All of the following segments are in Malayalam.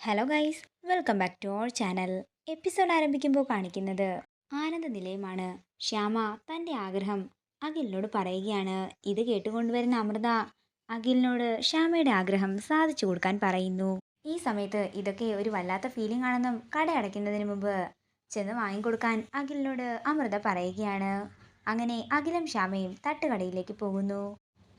Hello guys welcome back to our channel episode ആരംഭിക്കുമ്പോൾ കാണിക്കുന്നത് ആനന്ദ നിലയമാണ് ശ്യാമ തന്റെ ആഗ്രഹം അഖിലിനോട് പറയുകയാണ്. ഇത് കേട്ടുകൊണ്ടുവരുന്ന അമൃത അഖിലിനോട് ശ്യാമയുടെ ആഗ്രഹം സാധിച്ചു കൊടുക്കാൻ പറയുന്നു. ഈ സമയത്ത് ഇതൊക്കെ ഒരു വല്ലാത്ത ഫീലിംഗ് ആണെന്നും കട അടയ്ക്കുന്നതിന് മുമ്പ് ചെന്ന് വാങ്ങിക്കൊടുക്കാൻ അഖിലിനോട് അമൃത പറയുകയാണ്. അങ്ങനെ അഖിലും ശ്യാമയും തട്ടുകടയിലേക്ക് പോകുന്നു.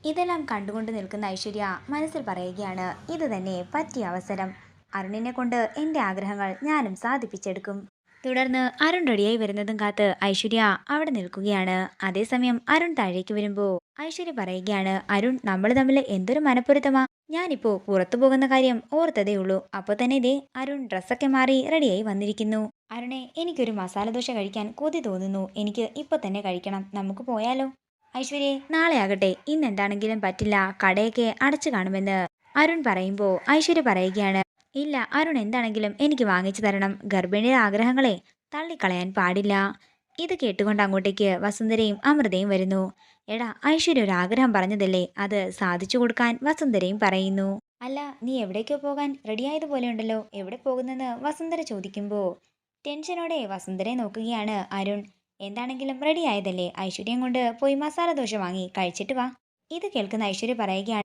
ഇതെല്ലാം കണ്ടുകൊണ്ട് നിൽക്കുന്ന ഐശ്വര്യ മനസ്സിൽ പറയുകയാണ് ഇത് തന്നെ പറ്റിയ അവസരം. അരുണിനെ കൊണ്ട് എന്റെ ആഗ്രഹങ്ങൾ ഞാനും സാധിപ്പിച്ചെടുക്കും. തുടർന്ന് അരുൺ റെഡിയായി വരുന്നതും കാത്ത് ഐശ്വര്യ അവിടെ നിൽക്കുകയാണ്. അതേസമയം അരുൺ താഴേക്ക് വരുമ്പോൾ ഐശ്വര്യ പറയുകയാണ് അരുൺ നമ്മൾ തമ്മിൽ എന്തൊരു മനപ്പൊരുത്തമാ ഞാനിപ്പോ പുറത്തു പോകുന്ന കാര്യം ഓർത്തതേ ഉള്ളൂ. അപ്പോൾ തന്നെ ഇതേ അരുൺ ഡ്രസ്സൊക്കെ മാറി റെഡിയായി വന്നിരിക്കുന്നു. അരുണെ എനിക്കൊരു മസാല ദോശ കഴിക്കാൻ കൊതി തോന്നുന്നു. എനിക്ക് ഇപ്പൊ തന്നെ കഴിക്കണം. നമുക്ക് പോയാലോ? ഐശ്വര്യെ നാളെ ആകട്ടെ. ഇന്ന് എന്താണെങ്കിലും പറ്റില്ല. കടയൊക്കെ അടച്ചു കാണുമെന്ന്. അരുൺ പറയുമ്പോൾ ഐശ്വര്യ പറയുകയാണ് ഇല്ല അരുൺ എന്താണെങ്കിലും എനിക്ക് വാങ്ങിച്ചു തരണം. ഗർഭിണിയുടെ ആഗ്രഹങ്ങളെ തള്ളിക്കളയാൻ പാടില്ല. ഇത് കേട്ടുകൊണ്ട് അങ്ങോട്ടേക്ക് വസുന്ധരയും അമൃതയും വരുന്നു. എടാ ഐശ്വര്യ ഒരു ആഗ്രഹം പറഞ്ഞതല്ലേ? അത് സാധിച്ചു കൊടുക്കാൻ വസുന്ധരയും പറയുന്നു. അല്ല നീ എവിടേക്കോ പോകാൻ റെഡിയായതുപോലെ ഉണ്ടല്ലോ. എവിടെ പോകുന്നെന്ന് വസുന്ധര ചോദിക്കുമ്പോൾ ടെൻഷനോടെ വസുന്ധരയെ നോക്കുകയാണ് അരുൺ. എന്താണെങ്കിലും റെഡിയായതല്ലേ ഐശ്വര്യം കൊണ്ട് പോയി മസാല ദോശ വാങ്ങി. കഴിച്ചിട്ട് വാ. ഇത് കേൾക്കുന്ന ഐശ്വര്യ പറയുകയാണ്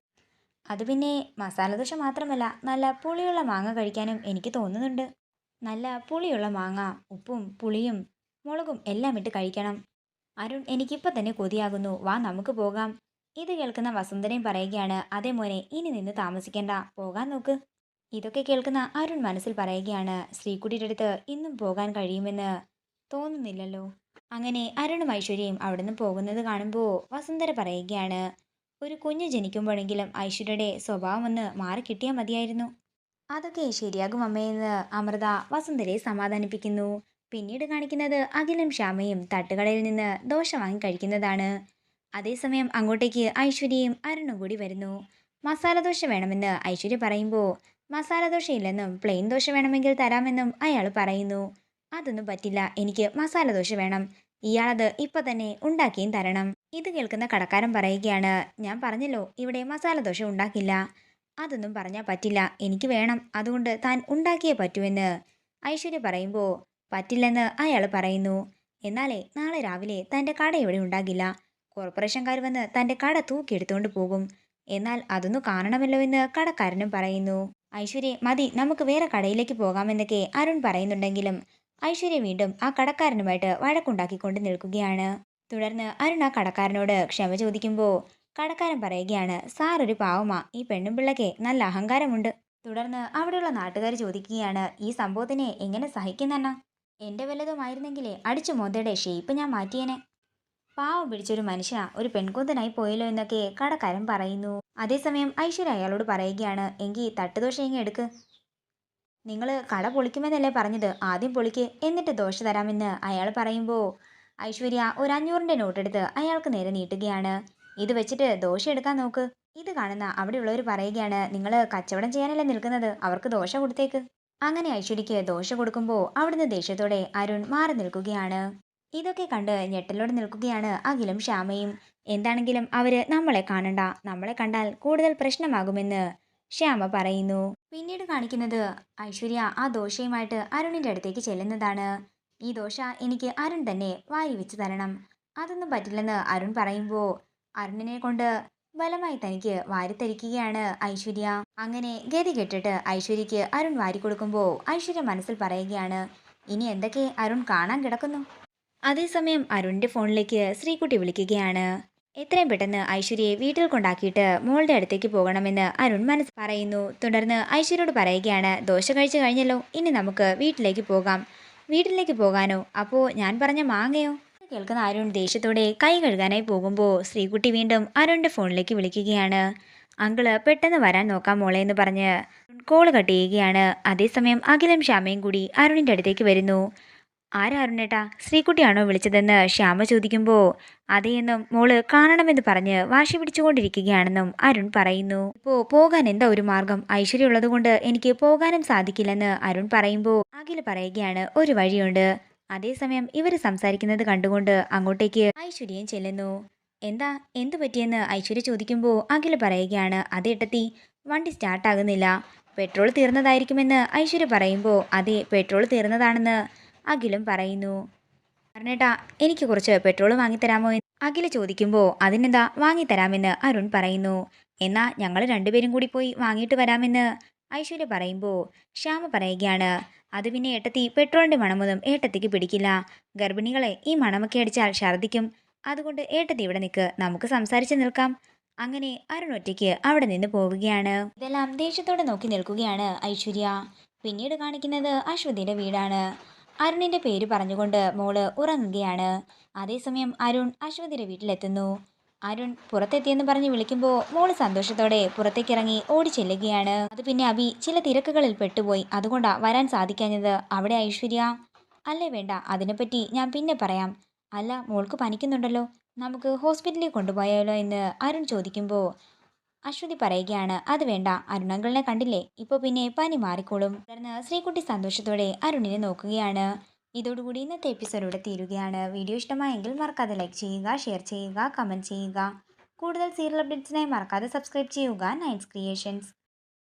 അത് പിന്നെ മസാല ദോശ മാത്രമല്ല നല്ല പുളിയുള്ള മാങ്ങ കഴിക്കാനും എനിക്ക് തോന്നുന്നുണ്ട്. നല്ല പുളിയുള്ള മാങ്ങ ഉപ്പും പുളിയും മുളകും എല്ലാം ഇട്ട് കഴിക്കണം. അരുൺ എനിക്കിപ്പോൾ തന്നെ കൊതിയാകുന്നു. വാ നമുക്ക് പോകാം. ഇത് കേൾക്കുന്ന വസുന്ധരയും പറയുകയാണ് അതേ മോനെ ഇനി നിന്ന് താമസിക്കേണ്ട. പോകാൻ നോക്ക്. ഇതൊക്കെ കേൾക്കുന്ന അരുൺ മനസ്സിൽ പറയുകയാണ് ശ്രീകുട്ടിയുടെ അടുത്ത് ഇന്നും പോകാൻ കഴിയുമെന്ന് തോന്നുന്നില്ലല്ലോ. അങ്ങനെ അരുണും ഐശ്വര്യയും അവിടുന്ന് പോകുന്നത് കാണുമ്പോൾ വസുന്ധര പറയുകയാണ് ഒരു കുഞ്ഞ് ജനിക്കുമ്പോഴെങ്കിലും ഐശ്വര്യയുടെ സ്വഭാവം ഒന്ന് മാറി കിട്ടിയാൽ മതിയായിരുന്നു. അതൊക്കെ ശരിയാകും അമ്മയെന്ന് അമൃത വസുന്ധരയെ സമാധാനിപ്പിക്കുന്നു. പിന്നീട് കാണിക്കുന്നത് അഖിലും ശ്യാമയും തട്ടുകടയിൽ നിന്ന് ദോശ വാങ്ങി കഴിക്കുന്നതാണ്. അതേസമയം അങ്ങോട്ടേക്ക് ഐശ്വര്യയും അരുണും കൂടി വരുന്നു. മസാല ദോശ വേണമെന്ന് ഐശ്വര്യ പറയുമ്പോൾ മസാല ദോശ ഇല്ലെന്നും പ്ലെയിൻ ദോശ വേണമെങ്കിൽ തരാമെന്നും അയാൾ പറയുന്നു. അതൊന്നും പറ്റില്ല. എനിക്ക് മസാല ദോശ വേണം. ഇയാളത് ഇപ്പൊ തന്നെ ഉണ്ടാക്കിയും തരണം. ഇത് കേൾക്കുന്ന കടക്കാരൻ പറയുകയാണ് ഞാൻ പറഞ്ഞല്ലോ ഇവിടെ മസാല ദോശ ഉണ്ടാക്കില്ല. അതൊന്നും പറഞ്ഞാൽ പറ്റില്ല. എനിക്ക് വേണം. അതുകൊണ്ട് താൻ ഉണ്ടാക്കിയേ പറ്റുമെന്ന് ഐശ്വര്യ പറയുമ്പോൾ പറ്റില്ലെന്ന് അയാൾ പറയുന്നു. എന്നാലേ നാളെ രാവിലെ തന്റെ കട ഇവിടെ ഉണ്ടാകില്ല? കോർപ്പറേഷൻകാർ വന്ന് തന്റെ കട തൂക്കിയെടുത്തുകൊണ്ട് പോകും. എന്നാൽ അതൊന്നു കാണണമല്ലോ എന്ന് കടക്കാരനും പറയുന്നു. ഐശ്വര്യ മതി നമുക്ക് വേറെ കടയിലേക്ക് പോകാമെന്നൊക്കെ അരുൺ പറയുന്നുണ്ടെങ്കിലും ഐശ്വര്യ വീണ്ടും ആ കടക്കാരനുമായിട്ട് വഴക്കുണ്ടാക്കിക്കൊണ്ട് നിൽക്കുകയാണ്. തുടർന്ന് അരുൺ ആ കടക്കാരനോട് ക്ഷമ ചോദിക്കുമ്പോൾ കടക്കാരൻ പറയുകയാണ് സാർ ഒരു പാവമാ. ഈ പെണ്ണും പിള്ളയ്ക്ക് നല്ല അഹങ്കാരമുണ്ട്. തുടർന്ന് അവിടെയുള്ള നാട്ടുകാർ ചോദിക്കുകയാണ് ഈ സംഭവത്തിനെ എങ്ങനെ സഹിക്കുന്നെന്ന എന്റെ വല്ലതുമായിരുന്നെങ്കിലേ അടിച്ചു മോന്തയുടെ ഷേപ്പ് ഞാൻ മാറ്റിയേനെ. പാവം പിടിച്ചൊരു മനുഷ്യനാ ഒരു പെൺകൂന്തനായി പോയല്ലോ എന്നൊക്കെ കടക്കാരൻ പറയുന്നു. അതേസമയം ഐശ്വര്യ അയാളോട് പറയുകയാണ് എങ്കിൽ തട്ടുദോശ ഇങ്ങ് എടുക്ക്? നിങ്ങൾ കട പൊളിക്കുമെന്നല്ലേ പറഞ്ഞത്? ആദ്യം പൊളിക്ക് എന്നിട്ട് ദോശ തരാമെന്ന് അയാൾ പറയുമ്പോൾ ഐശ്വര്യ ഒരു അഞ്ഞൂറിന്റെ നോട്ടെടുത്ത് അയാൾക്ക് നേരെ നീട്ടുകയാണ്. ഇത് വെച്ചിട്ട് ദോശ എടുക്കാൻ നോക്ക്. ഇത് കാണുന്ന അവിടെയുള്ളവർ പറയുകയാണ് നിങ്ങൾ കച്ചവടം ചെയ്യാനല്ലേ നിൽക്കുന്നത്? അവർക്ക് ദോശ കൊടുത്തേക്ക്. അങ്ങനെ ഐശ്വര്യയ്ക്ക് ദോശ കൊടുക്കുമ്പോൾ അവിടുന്ന് ദേഷ്യത്തോടെ അരുൺ മാറി നിൽക്കുകയാണ്. ഇതൊക്കെ കണ്ട് ഞെട്ടലോടെ നിൽക്കുകയാണ് അഖിലും ശ്യാമയും. എന്താണെങ്കിലും അവർ നമ്മളെ കാണണ്ട. നമ്മളെ കണ്ടാൽ കൂടുതൽ പ്രശ്നമാകുമെന്ന് ശ്യാമ പറയുന്നു. പിന്നീട് കാണിക്കുന്നത് ഐശ്വര്യ ആ ദോശയുമായിട്ട് അരുണിന്റെ അടുത്തേക്ക് ചെല്ലുന്നതാണ്. ഈ ദോശ എനിക്ക് അരുൺ തന്നെ വാരി വെച്ച് തരണം. അതൊന്നും പറ്റില്ലെന്ന് അരുൺ പറയുമ്പോൾ അരുണിനെ കൊണ്ട് ബലമായി തനിക്ക് വാരിത്തരിക്കുകയാണ് ഐശ്വര്യ. അങ്ങനെ ഗതി കെട്ടിട്ട് ഐശ്വര്യക്ക് അരുൺ വാരി കൊടുക്കുമ്പോൾ ഐശ്വര്യ മനസ്സിൽ പറയുകയാണ് ഇനി എന്തൊക്കെ അരുൺ കാണാൻ കിടക്കുന്നു? അതേസമയം അരുണിന്റെ ഫോണിലേക്ക് ശ്രീകുട്ടി വിളിക്കുകയാണ്. എത്രയും പെട്ടെന്ന് ഐശ്വര്യയെ വീട്ടിൽ കൊണ്ടാക്കിയിട്ട് മോളുടെ അടുത്തേക്ക് പോകണമെന്ന് അരുൺ മനസ്സ് പറയുന്നു. തുടർന്ന് ഐശ്വര്യോട് പറയുകയാണ് ദോശ കഴിച്ചു കഴിഞ്ഞല്ലോ ഇനി നമുക്ക് വീട്ടിലേക്ക് പോകാം. വീട്ടിലേക്ക് പോകാനോ? അപ്പോൾ ഞാൻ പറഞ്ഞ മാങ്ങയോ? കേൾക്കുന്ന അരുൺ ദേഷ്യത്തോടെ കൈ കഴുകാനായി പോകുമ്പോൾ ശ്രീകുട്ടി വീണ്ടും അരുണിന്റെ ഫോണിലേക്ക് വിളിക്കുകയാണ്. അങ്കിൾ പെട്ടെന്ന് വരാൻ നോക്കാം മോളെ എന്ന് പറഞ്ഞ് കോൾ കട്ട് ചെയ്യുകയാണ്. അതേസമയം അഖിലും ശ്യാമയും കൂടി അരുണിന്റെ അടുത്തേക്ക് വരുന്നു. ആരാ ശ്രീക്കുട്ടിയാണോ വിളിച്ചതെന്ന് ശ്യാമ ചോദിക്കുമ്പോൾ അതേയെന്നും മോൾ കാണണമെന്ന് പറഞ്ഞ് വാശി പിടിച്ചുകൊണ്ടിരിക്കുകയാണെന്നും അരുൺ പറയുന്നു. ഇപ്പോൾ പോകാൻ എന്താ ഒരു മാർഗം? ഐശ്വര്യം ഉള്ളതുകൊണ്ട് എനിക്ക് പോകാനും സാധിക്കില്ലെന്ന് അരുൺ പറയുമ്പോൾ അഖിൽ പറയുകയാണ് ഒരു വഴിയുണ്ട്. അതേസമയം ഇവർ സംസാരിക്കുന്നത് കണ്ടുകൊണ്ട് അങ്ങോട്ടേക്ക് ഐശ്വര്യയും ചെല്ലുന്നു. എന്താ? എന്തു പറ്റിയെന്ന് ഐശ്വര്യ ചോദിക്കുമ്പോൾ അഖിൽ പറയുകയാണ് അതേട്ടത്തി വണ്ടി സ്റ്റാർട്ടാകുന്നില്ല. പെട്രോൾ തീർന്നതായിരിക്കുമെന്ന് ഐശ്വര്യ പറയുമ്പോൾ അതെ പെട്രോൾ തീർന്നതാണെന്ന് അഖിലും പറയുന്നു. അരുണേട്ടാ എനിക്ക് കുറച്ച് പെട്രോൾ വാങ്ങിത്തരാമോ എന്ന് അഖിൽ ചോദിക്കുമ്പോൾ അതിനെന്താ വാങ്ങിത്തരാമെന്ന് അരുൺ പറയുന്നു. എന്നാൽ ഞങ്ങൾ രണ്ടുപേരും കൂടി പോയി വാങ്ങിയിട്ട് വരാമെന്ന് ഐശ്വര്യ പറയുമ്പോൾ ശ്യാമ പറയുകയാണ്. അത് പിന്നെ ഏട്ടത്തി പെട്രോളിന്റെ മണമൊന്നും ഏട്ടത്തിക്ക് പിടിക്കില്ല. ഗർഭിണികളെ ഈ മണമൊക്കെ അടിച്ചാൽ ഛർദ്ദിക്കും. അതുകൊണ്ട് ഏട്ടത്തി ഇവിടെ നിൽക്ക് നമുക്ക് സംസാരിച്ച് നിൽക്കാം. അങ്ങനെ അരുൺ ഒറ്റയ്ക്ക് അവിടെ നിന്ന് പോവുകയാണ്. ഇതെല്ലാം ദേഷ്യത്തോടെ നോക്കി നിൽക്കുകയാണ് ഐശ്വര്യ. പിന്നീട് കാണിക്കുന്നത് അശ്വതിയുടെ വീടാണ്. അരുണിന്റെ പേര് പറഞ്ഞുകൊണ്ട് മോൾ ഉറങ്ങുകയാണ്. അതേസമയം അരുൺ അശ്വതിയുടെ വീട്ടിലെത്തുന്നു. അരുൺ പുറത്തെത്തിയെന്ന് പറഞ്ഞ് വിളിക്കുമ്പോൾ മോൾ സന്തോഷത്തോടെ പുറത്തേക്കിറങ്ങി ഓടി ചെല്ലുകയാണ്. അത് പിന്നെ അബി ചില തിരക്കുകളിൽ പെട്ടുപോയി. അതുകൊണ്ടാ വരാൻ സാധിക്കാഞ്ഞത് അവിടെ ഐശ്വര്യ? അല്ലേ വേണ്ട അതിനെപ്പറ്റി ഞാൻ പിന്നെ പറയാം. അല്ല മോൾക്ക് പനിക്കുന്നുണ്ടല്ലോ. നമുക്ക് ഹോസ്പിറ്റലിൽ കൊണ്ടുപോയാലോ എന്ന് അരുൺ ചോദിക്കുമ്പോൾ അശ്വതി പറയുകയാണ് അത് വേണ്ട അരുണങ്കളിനെ കണ്ടില്ലേ? ഇപ്പൊ പിന്നെ പനി മാറിക്കോളും. തുടർന്ന് ശ്രീകുട്ടി സന്തോഷത്തോടെ അരുണിനെ നോക്കുകയാണ്. ഇതോടുകൂടി ഇന്നത്തെ എപ്പിസോഡ് ഇവിടെ തീരുകയാണ്. വീഡിയോ ഇഷ്ടമായെങ്കിൽ മറക്കാതെ ലൈക്ക് ചെയ്യുക ഷെയർ ചെയ്യുക കമന്റ് ചെയ്യുക. കൂടുതൽ സീരിയൽ അപ്ഡേറ്റ്സിനായി മറക്കാതെ സബ്സ്ക്രൈബ് ചെയ്യുക നൈൻസ് ക്രിയേഷൻസ്